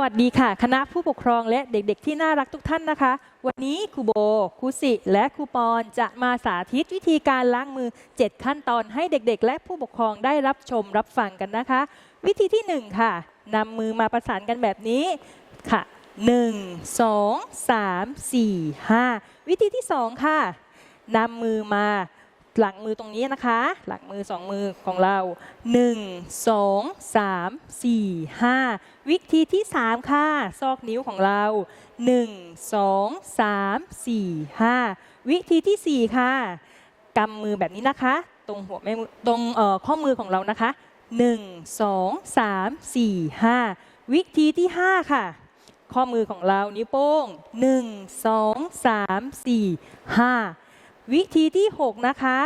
วัสดีค่ะ คณะผู้ปกครองและเด็กๆ ที่น่ารักทุกท่านนะคะ วันนี้ครูโบครูสิ และครูปอนจะมาสาธิตวิธีการล้างมือ 7 ขั้นตอนให้เด็กๆ และผู้ปกครองได้รับชมรับฟังกันนะคะ วิธีที่ 1 ค่ะนำมือมาประสานกันแบบนี้ค่ะ 1 2 3 4 5 วิธีที่ 2 ค่ะนำมือมา หลังมือตรงนี้นะคะ หลังมือสองมือของเรา 1 2 3 4 5 วิธีที่ 3 ค่ะ ซอกนิ้วของเรา 1 2 3 4 5 วิธีที่ 4 ค่ะกำมือแบบนี้นะคะ ตรงหัวแม่มือตรงเอ่อข้อมือของเรานะคะ 1 2 3 4 5 วิธีที่ 5 ค่ะ ข้อมือของเรานิ้วโป้ง 1 2 3 4 5 วิธีที่ 6 นะคะ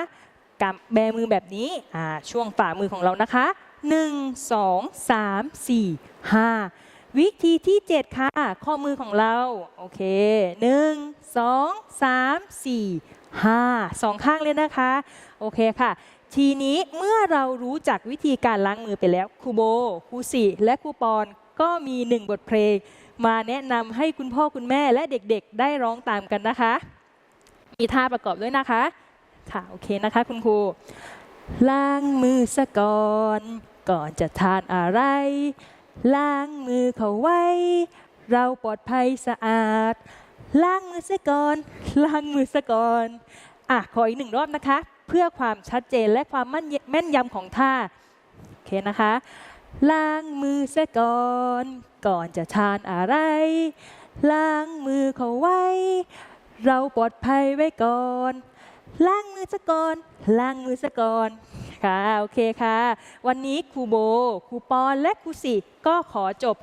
กำแบมือแบบนี้ช่วงฝ่ามือของเรานะคะ 1 2 3 4 5 วิธีที่ 7 ค่ะ ข้อมือของเรา โอเค 1 2 3 4 5 สองข้างเลยนะคะ โอเคค่ะ ทีนี้เมื่อเรารู้จักวิธีการล้างมือไปแล้วครูโบครูสิและครูปอนก็มีหนึ่งบทเพลง มาแนะนำให้คุณพ่อคุณแม่และเด็กๆ ได้ร้องตามกันนะคะ มีท่าประกอบด้วยนะคะ ค่ะ โอเคนะคะ คุณครู ล้างมือซะก่อน ก่อนจะทานอะไร ล้างมือเขาไว้ เราปลอดภัยสะอาด ล้างมือซะก่อน ล้างมือซะก่อน อะ ขออีกหนึ่งรอบนะคะ เพื่อความชัดเจนและความแม่นยำของท่า โอเคนะคะ ล้างมือซะก่อน ก่อนจะทานอะไร ล้างมือเขาไว้ เราปลอดภัยไว้ก่อนล้างมือซะก่อนล้างมือซะก่อนค่ะโอเคค่ะ วันนี้ครูโบครูปอนและครูสิก็ขอจบ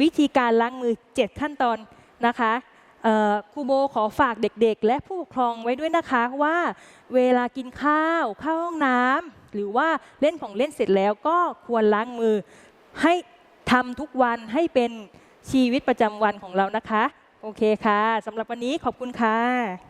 วิธีการล้างมือ 7 ขั้นตอนนะคะครูโบขอฝากเด็กๆ และผู้ปกครองไว้ด้วยนะคะว่า เวลากินข้าวเข้าห้องน้ำหรือว่าเล่นของเล่นเสร็จแล้วก็ควรล้างมือ ให้ทำทุกวันให้เป็นชีวิตประจำวันของเรานะคะ โอเคค่ะสำหรับวันนี้ขอบคุณค่ะ